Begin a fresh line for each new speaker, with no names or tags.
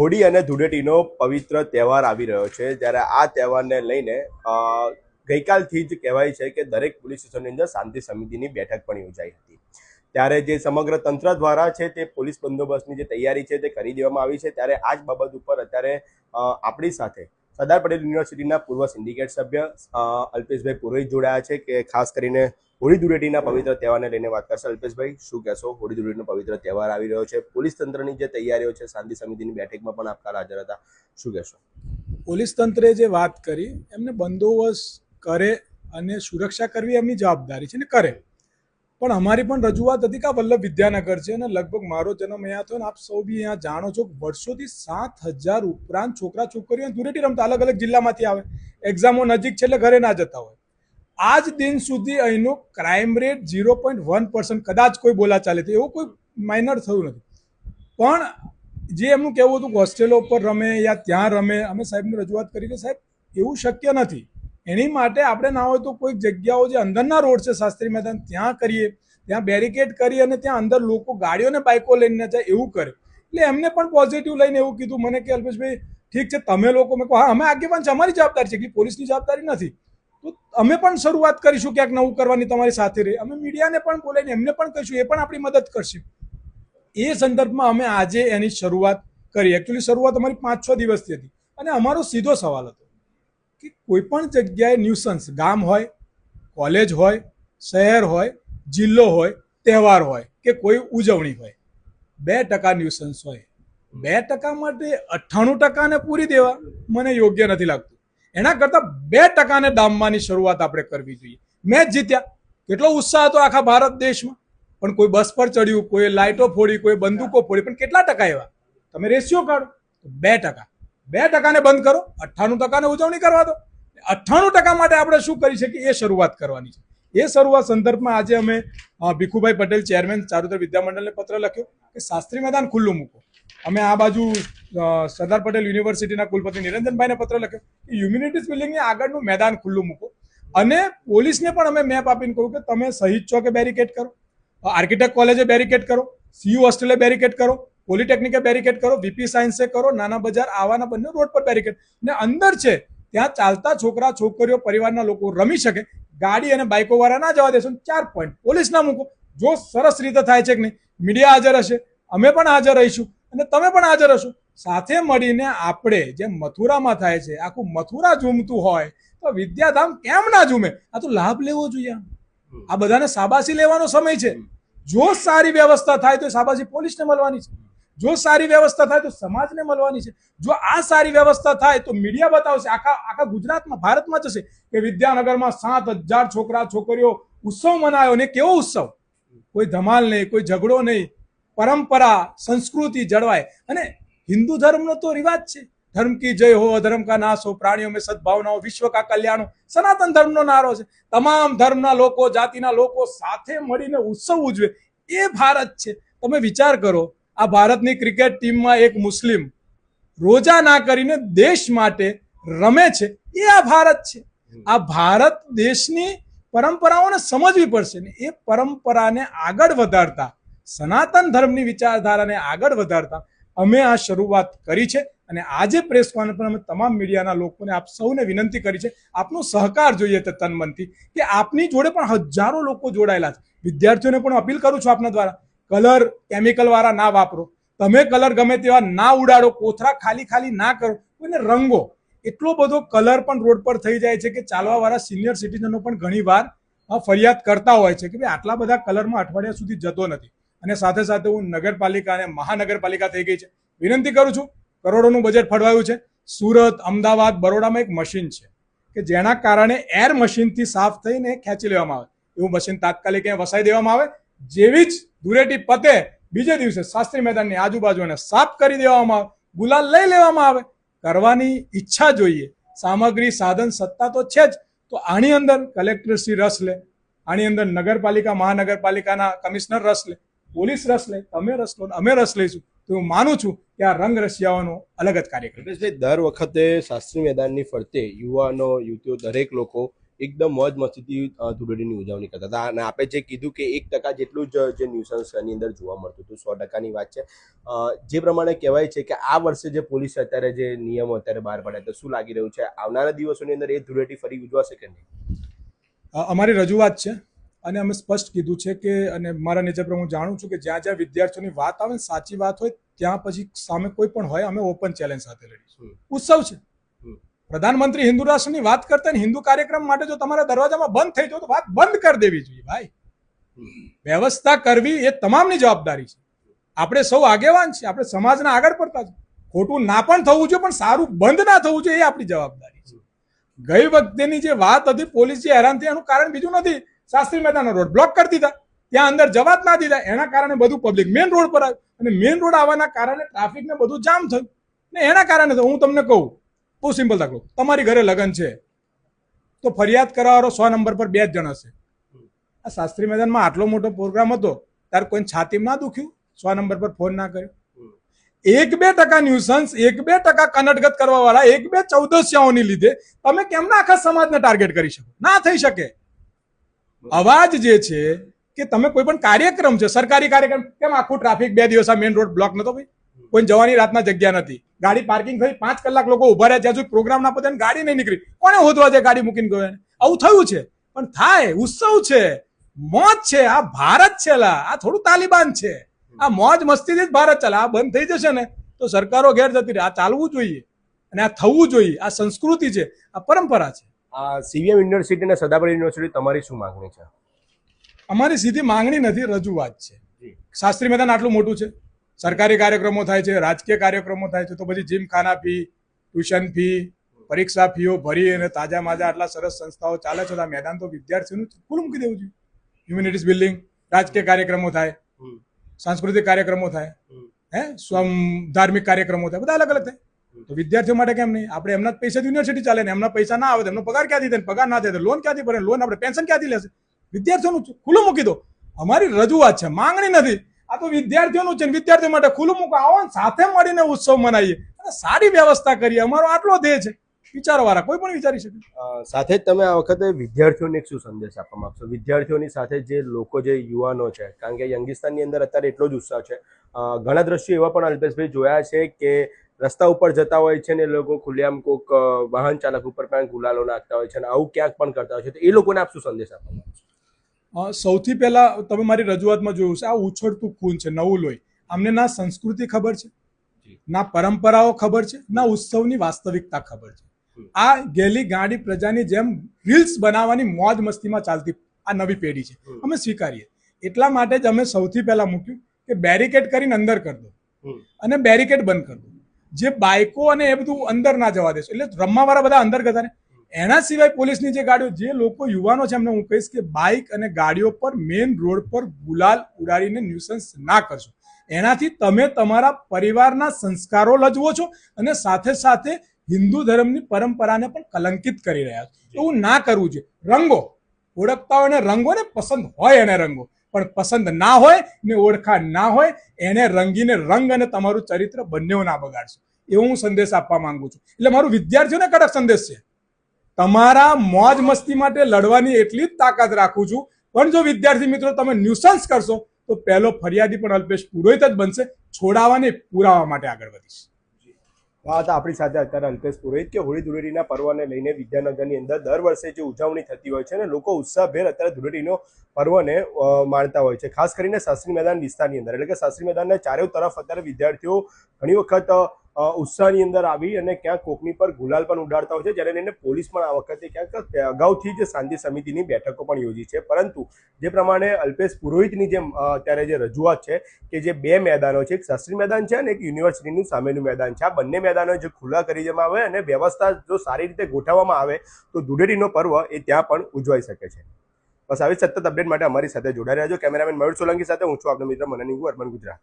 હોળી અને ધૂળેટીનો પવિત્ર તહેવાર આવી રહ્યો છે. જ્યારે આ તહેવારને લઈને ગઈકાલથી જ કહેવાય છે કે દરેક પોલીસ સ્ટેશનની અંદર શાંતિ સમિતિની બેઠક પણ યોજાઈ હતી. ત્યારે જે સમગ્ર તંત્ર દ્વારા છે તે પોલીસ બંદોબસ્તની જે તૈયારી છે તે કરી દેવામાં આવી છે. ત્યારે આ જ બાબત ઉપર અત્યારે આપણી સાથે સરદાર પટેલ યુનિવર્સિટીના પૂર્વ સિન્ડિકેટ સભ્ય અલ્પેશભાઈ પુરોહિત જોડાયા છે કે ખાસ કરીને હોળી ધૂળેટીના પવિત્ર તહેવારને લઈને વાત કરશે. અલ્પેશભાઈ, શું કહેશો? હોળી ધૂળેટીનો પવિત્ર તહેવાર આવી રહ્યો છે. પોલીસ તંત્રની જે તૈયારીઓ છે, શાંતિ સમિતિની બેઠકમાં પણ આપ કાલ હાજર હતા. શું કહેશો?
પોલીસ તંત્રે જે વાત કરી, એમને બંદોબસ્ત કરે અને સુરક્ષા કરવી એમની જવાબદારી છે ને કરે. પણ અમારી પણ રજૂઆત હતી કે આ વલ્લભ વિદ્યાનગર છે અને લગભગ મારો જન્મ અહીંયા થયો ને આપ સૌ બી અહીંયા જાણો છો વર્ષોથી સાત હજાર ઉપરાંત છોકરા છોકરીઓ ધૂળેટી રમતા અલગ અલગ જિલ્લામાંથી આવે. એક્ઝામો નજીક છે એટલે ઘરે ના જતા હોય. આજ દિન સુધી અહીંનો crime rate zero point one percent કદાચ કોઈ બોલા ચાલે તો એવું કોઈ માઇનર થયું નથી. પણ જે એમનું કહેવું હતું કે હોસ્ટેલો ઉપર રમે યા ત્યાં રમે, અમે સાહેબને રજૂઆત કરી કે સાહેબ, એવું શક્ય નથી. એની માટે આપણે ના હોય તો કોઈક જગ્યાઓ જે અંદરના રોડ છે, શાસ્ત્રી મેદાન, ત્યાં કરીએ, ત્યાં બેરિકેડ કરી અને ત્યાં અંદર લોકો ગાડીઓને બાઇકો લઈને જાય એવું કરે. એટલે એમને પણ પોઝિટિવ લઈને એવું કીધું મને કે, અલ્પેશભાઈ, ઠીક છે, તમે લોકો મેં કહો, હા, અમે આગેવાન છે, અમારી જવાબદારી છે, એટલી પોલીસની જવાબદારી નથી. તો અમે પણ શરૂઆત કરીશું ક્યાંક નવું કરવાની તમારી સાથે રહી. અમે મીડિયાને પણ બોલાવીને એમને પણ કહીશું, એ પણ આપણી મદદ કરશે. એ સંદર્ભમાં અમે આજે એની શરૂઆત કરી. એકચ્યુઅલી શરૂઆત અમારી પાંચ છ દિવસથી હતી. અને અમારો સીધો સવાલ હતો. કે કોઈ પણ જગ્યાએ ન્યુસન્સ ગામ હોય કોલેજ હોય, શહેર હોય, જિલ્લો હોય, તહેવાર હોય કે કોઈ ઉજવણી હોય, બે ટકા ન્યુસન્સ હોય. બે ટકા માટે અઠ્ઠાણું ટકાને પૂરી દેવા મને યોગ્ય નથી લાગતું. એના કરતાં બે ટકાને ડામવાની શરૂઆત આપણે કરવી જોઈએ. મેચ જીત્યા. કેટલો ઉત્સાહ હતો આખા ભારત દેશમાં. પણ કોઈ બસ પર ચડ્યું, કોઈ લાઇટો ફોડી, કોઈ બંદૂકો ફોડી, પણ કેટલા ટકા એવા? તમે રેશિયો કાઢો. બે ટકા. બે ટકાને બંધ કરો, અઠ્ઠાણું ટકાને ઉજવણી કરવા દો. અઠ્ઠાણું ટકા માટે આપણે શું કરી શકીએ? એ શરૂઆત કરવાની છે. એ શરૂઆત સંદર્ભમાં આજે અમે ભીખુભાઈ પટેલ, ચેરમેન ચારુતર વિદ્યામંડળને પત્ર લખ્યો કે શાસ્ત્રી મેદાન ખુલ્લું મૂકો. અમે આ બાજુ સરદાર પટેલ યુનિવર્સિટીના કુલપતિ નિરંજનભાઈને પત્ર લખ્યો કે હ્યુમિનિટીઝ બિલ્ડિંગની આગળનું મેદાન ખુલ્લું મૂકો. અને પોલીસને પણ અમે મેપ આપીને કહ્યું કે તમે શહીદ ચોકે બેરિકેડ કરો? આર્કિટેક્ટ કોલેજે બેરિકેડ કરો? સીયુ હોસ્ટેલે બેરિકેડ કરો? પોલિટેકનિકે બેરિકેડ કરો વીપી સાયન્સે કરો નાના બજાર આવાના બંને રોડ પર બેરિકેડ. ને અંદર છે ત્યાં ચાલતા છોકરા છોકરીઓ પરિવારના લોકો રમી શકે ગાડી અને બાઇકો વાળા ના જવા દેશો. ચાર પોઈન્ટ પોલીસ ના મૂકો. જો સરસ રીતે થાય છે કે નહીં મીડિયા હાજર હશે અમે પણ હાજર રહીશું અને તમે પણ હાજર હશો. સાથે મળીને આપણે જે મથુરામાં થાય છે આખું મથુરા ઝૂમતું હોય તો વિદ્યાધામ કેમ ના ઝૂમે? આ તો લાભ લેવો જોઈએ આ બધાને સાબાસી લેવાનો સમય છે. જો સારી વ્યવસ્થા થાય તો સાબાસી પોલીસને મળવાની છે. જો સારી વ્યવસ્થા થાય તો સમાજને મળવાની છે. જો આ સારી વ્યવસ્થા થાય તો મીડિયા બતાવશે. આખા આખા ગુજરાતમાં, ભારતમાં જશે કે વિદ્યાનગરમાં સાત હજાર છોકરા, છોકરીઓ ઉત્સવ મનાયો ને કેવો ઉત્સવ? કોઈ ધમાલ નહીં, કોઈ ઝઘડો નહીં. પરંપરા, સંસ્કૃતિ જળવાય. અને હિન્દુ ધર્મનો તો રિવાજ છે. ધર્મ કી જય હો અધર્મ કા નાશ હો, પ્રાણીઓ મેં સદભાવનાઓ, વિશ્વ કા કલ્યાણ. સનાતન ધર્મનો નારો છે. તમામ ધર્મના લોકો, જાતિના લોકો સાથે મળીને ઉત્સવ ઉજવે. એ ભારત છે. તમે વિચાર કરો આ ભારતની ક્રિકેટ ટીમમાં એક મુસ્લિમ રોજા ના કરીને દેશ માટે રમે છે, એ આ ભારત છે. આ ભારત દેશની પરંપરાઓને સમજવી પડશે ને એ પરંપરાને આગળ વધારતા, સનાતન ધર્મની વિચારધારાને આગળ વધારતા અમે આ શરૂઆત કરી છે અને આજે પ્રેસ કોન્ફરન્સ અમે તમામ મીડિયાના લોકોને આપ સૌને વિનંતી કરી છે, આપનો સહકાર જોઈએ તે તન મનથી કે આપની જોડે પણ હજારો લોકો જોડાયેલા છે. વિદ્યાર્થીઓને પણ અપીલ કરું છું આપના દ્વારા કલર કેમિકલ વાળા ના વાપરો. તમે કલર ગમે તેવા ના ઉડાડો કોથરા ખાલી ખાલી ના કરો અને રંગો. એટલો બધો કલર પણ રોડ પર થઈ જાય છે કે ચાલવા વાળા સિનિયર સિટીઝનો પણ ઘણી વાર ફરિયાદ કરતા હોય છે કે ભાઈ આટલા બધા કલરમાં અઠવાડિયા સુધી જતો નથી. અને સાથે સાથે હું નગરપાલિકા અને મહાનગરપાલિકા થઈ ગઈ છે. વિનંતી કરું છું, કરોડોનું બજેટ ફળવાયું છે. સુરત, અમદાવાદ, બરોડામાં એક મશીન છે કે જેના કારણે એર મશીનથી સાફ થઈને ખેંચી લેવામાં આવે. એવું મશીન તાત્કાલિક અહીંયા વસાઈ દેવામાં આવે. જેવી જ ધૂળેટી પતે બીજે દિવસે શાસ્ત્રી મેદાનની આજુબાજુને સાફ કરી દેવામાં આવે, ગુલાલ લઈ લેવામાં આવે. કરવાની ઈચ્છા જોઈએ. સામગ્રી, સાધન, સત્તા તો છે જ. તો આની અંદર કલેક્ટરશ્રી રસ લે. આની અંદર નગરપાલિકા, મહાનગરપાલિકાના કમિશનર રસ લે. પોલીસ રસ લે. તમે રસ લો, અમે રસ લઈશું. તો હું માનું છું કે આ રંગ રસિયાઓનો અલગ જ કાર્યક્રમ.
દર વખતે શાસ્ત્રી મેદાનની ફરતે યુવાનો, યુવતીઓ, દરેક લોકો એકદમ મોજ મસ્તીથી ધૂળેટીની ઉજવણી કરતા હતા. અને આપણે જે કીધું કે એક ટકા જેટલું જ જે ન્યુસન્સની અંદર જોવા મળતું હતું સો ટકાની વાત છે. જે પ્રમાણે કહેવાય છે કે આ વર્ષે જે પોલીસ અત્યારે જે નિયમો અત્યારે બહાર પાડ્યા તો શું લાગી રહ્યું છે? આવનારા દિવસોની અંદર એ ધૂળેટી ફરી ઉજવાશે કે નહીં?
અમારી રજૂઆત છે. અને અમે સ્પષ્ટ કીધું છે કે અને મારા નીચે પર હું જાણું છું કે જ્યાં જ્યાં વિદ્યાર્થીઓની વાત આવે સાચી વાત હોય ત્યાં પછી સામે કોઈ પણ હોય અમે ઓપન ચેલેન્જ સાથે લડીશું. ઉત્સવ છે. પ્રધાનમંત્રી હિન્દુ રાષ્ટ્રની વાત કરતા હિન્દુ કાર્યક્રમ માટે જો તમારા દરવાજામાં બંધ થઈ જાય તો વાત બંધ કરી દેવી જોઈએ, ભાઈ. વ્યવસ્થા કરવી એ તમામની જવાબદારી છે. આપણે સૌ આગેવાન છીએ, આપણે સમાજના આગળ પડતા છીએ. ખોટું ના પણ થવું જોઈએ, પણ સારું બંધ ના થવું જોઈએ એ આપણી જવાબદારી છે. ગઈ વખતેની જે વાત હતી, પોલીસ જે હેરાન થઈ એનું કારણ બીજું નથી. શાસ્ત્રી મહેતાનો રોડ બ્લોક કરી દીધા. ત્યાં અંદર જવા જ ના દીધા. એના કારણે બધું પબ્લિક મેઇન રોડ પર આવ્યું. અને મેઇન રોડ આવવાના કારણે ટ્રાફિક ને બધું જામ થયું. ને એના કારણે હું તમને કહું બહુ સિમ્પલ દાખલો. તમારી ઘરે લગ્ન છે, તો ફરિયાદ કરાવવાનો સો નંબર પર બે જ જણ હશે. આ શાસ્ત્રી મેદાનમાં આટલો મોટો પ્રોગ્રામ હતો ત્યારે કોઈ છાતી ના દુખ્યું? સો નંબર પર ફોન ના કર્યો. એક બે ટકા ન્યુસન્સ એક બે ટકા કનટગત કરવા વાળા એક બે ચૌદસ્યાઓની લીધે તમે કેમના આખા સમાજને ટાર્ગેટ કરી શકો? ના થઈ શકે. અવાજ જે છે કે તમે કોઈ પણ કાર્યક્રમ છે, સરકારી કાર્યક્રમ, કેમ આખું ટ્રાફિક બે દિવસ મેઇન રોડ બ્લોક નતો ભાઈ? કોઈ જવાની રાતના જગ્યા નથી. ગાડી પાર્કિંગ થઈ પાંચ કલાક લોકો ઊભા રહ્યા જ્યાં સુધી પ્રોગ્રામ ના પતે ગાડી નહીં નીકળી. કોને હોદવા છે ગાડી મૂકીને ગયો? આવું થયું છે. પણ થાય ઉત્સવ છે. મોજ છે. આ ભારત છે આ થોડું તાલિબાન છે. આ મોજ મસ્તીથી જ ભારત ચાલે. આ બંધ થઈ જશે ને તો સરકારો ઘેર જતી રહે. આ ચાલવું જોઈએ. અને આ થવું જોઈએ. આ સંસ્કૃતિ છે. આ પરંપરા છે.
આ સીવીએમ યુનિવર્સિટી અને સદાબરી યુનિવર્સિટી તમારી શું માંગણી છે?
અમારી સીધી માંગણી નથી રજૂઆત છે. શાસ્ત્રી મેદાન આટલું મોટું છે. સરકારી કાર્યક્રમો થાય છે રાજકીય કાર્યક્રમો થાય છે તો પછી જીમ ખાના ફી ટ્યુશન ફી પરીક્ષા ફીઓ ભરી અને તાજા માજા આટલા સરસ સંસ્થાઓ ચાલે છે. તો આ મેદાન તો વિદ્યાર્થીઓનું ખુલ્લું મૂકી દેવું જોઈએ. હ્યુમિનિટીઝ બિલ્ડિંગ રાજકીય કાર્યક્રમો થાય સાંસ્કૃતિક કાર્યક્રમો થાય હે સ્વમ ધાર્મિક કાર્યક્રમો થાય બધા અલગ અલગ થાય. તો વિદ્યાર્થીઓ માટે કેમ નહીં? આપણે એમના પૈસા યુનિવર્સિટી ચાલે ને એમના પૈસા ના આવે તો એમનો પગાર ક્યાંથી થાય? પગાર ના થાય તો લોન ક્યાંથી ભરે? લોન આપણે પેન્શન ક્યાંથી લેશે? વિદ્યાર્થીઓનું ખુલ્લું મૂકી દો. અમારી રજૂઆત છે માંગણી નથી. આ તો વિદ્યાર્થીઓનું છે વિદ્યાર્થીઓ માટે ખુલ્લું મૂકો આવો સાથે મળીને ઉત્સવ મનાવીએ અને સારી વ્યવસ્થા કરીએ. અમારો આટલો ધ્યેય છે. વિચારવાળા, કોઈ પણ વિચારી શકે.
સાથે જ તમે આ વખતે વિદ્યાર્થીઓને શું સંદેશ આપવા માંગશો? વિદ્યાર્થીઓની સાથે જે લોકો, જે યુવાનો છે, કારણ કે યંગિસ્તાનની અંદર અત્યારે એટલો જ ઉત્સાહ છે. ઘણા દ્રશ્યો એવા પણ અલ્પેશભાઈ જોયા છે કે રસ્તા ઉપર જતા હોય છે ને લોકો ખુલ્લેઆમ કોઈક વાહન ચાલક ઉપર પણ ગુલાલો નાખતા હોય છે અને આવું ક્યાંક પણ કરતા હોય છે. તો એ લોકોને આપ શું સંદેશ આપવા માંગશો?
સૌથી પહેલા તમે મારી રજૂઆતમાં જોયું છે આ ઉછળતું ખૂન છે નવું લોહી. અમને ના સંસ્કૃતિ ખબર છે ના પરંપરાઓ ખબર છે ના ઉત્સવની વાસ્તવિકતા ખબર છે. આ ગેલી ગાડી પ્રજાની જેમ રીલ્સ બનાવવાની મોજ મસ્તીમાં ચાલતી આ નવી પેઢી છે. અમે સ્વીકારીએ. એટલા માટે જ અમે સૌથી પહેલા મૂક્યું કે બેરિકેડ કરીને અંદર કરી દો. અને બેરિકેડ બંધ કરી દો. જે બાઇકો અને એ બધું અંદર ના જવા દેશો એટલે રમવાવાળા બધા અંદર ગતા ને એના સિવાય પોલીસની જે ગાડીઓ, જે લોકો યુવાનો છે, એમને હું કહીશ કે બાઇક અને ગાડીઓ પર મેઇન રોડ પર ગુલાલ ઉડાડીને ન્યુસન્સ ના કરશો. એનાથી તમે તમારા પરિવારના સંસ્કારો લજવો છો અને સાથે સાથે હિન્દુ ધર્મની પરંપરાને પણ કલંકિત કરી રહ્યા છો. એવું ના કરવું જોઈએ. રંગો. ઓળખતા હોય ને રંગો ને પસંદ હોય એને રંગો. પણ પસંદ ના હોય ને ઓળખાણ ના હોય, એને રંગીને રંગ અને તમારું ચરિત્ર બંને ના બગાડશો. એવો હું સંદેશ આપવા માંગુ છું. એટલે મારું વિદ્યાર્થીઓને કડક સંદેશ છે. તમારા મોજ મસ્તી માટે લડવાની એટલી જ તાકાત રાખું છું. પણ જો વિદ્યાર્થી મિત્રો તમે ન્યુસન્સ કરશો, તો પહેલો ફરિયાદી પણ અલ્પેશ પુરોહિત જ બનશે. છોડાવવાની પુરાવા માટે આગળ વધીશ.
વાત આપણી સાથે અત્યારે અલ્પેશ પુરોહિત કે હોળી ધૂળેટીના પર્વને લઈને વિદ્યાનગરની અંદર દર વર્ષે જે ઉજવણી થતી હોય છે અને લોકો ઉત્સાહભેર અત્યારે ધૂળેટીનો પર્વને માણતા હોય છે. ખાસ કરીને શાસ્ત્રી મેદાન વિસ્તારની અંદર. એટલે કે શાસ્ત્રી મેદાનના ચારે તરફ અત્યારે વિદ્યાર્થીઓ ઘણી વખત ઉત્સાહની અંદર આવી અને ક્યાંક કોકની પર ગુલાલ પણ ઉડાડતા હોય છે. જ્યારે લઈને પોલીસ પણ આ વખતે ક્યાંક અગાઉથી જ શાંતિ સમિતિની બેઠકો પણ યોજી છે. પરંતુ જે પ્રમાણે અલ્પેશ પુરોહિતની જેમ અત્યારે જે રજૂઆત છે કે જે બે મેદાનો છે, એક શાસ્ત્રી મેદાન છે અને એક યુનિવર્સિટીનું સામેનું મેદાન છે. આ બંને મેદાનો જે ખુલ્લા કરી દેવામાં આવે અને વ્યવસ્થા જો સારી રીતે ગોઠવવામાં આવે તો ધૂળેટીનો પર્વ એ ત્યાં પણ ઉજવાઈ શકે છે. બસ આવી સતત અપડેટ માટે અમારી સાથે જોડાઈ રહેજો. કેમેરામેન મયુર સોલંકી સાથે હું છું આપનો મિત્ર મનન અર્બન ગુજરાત.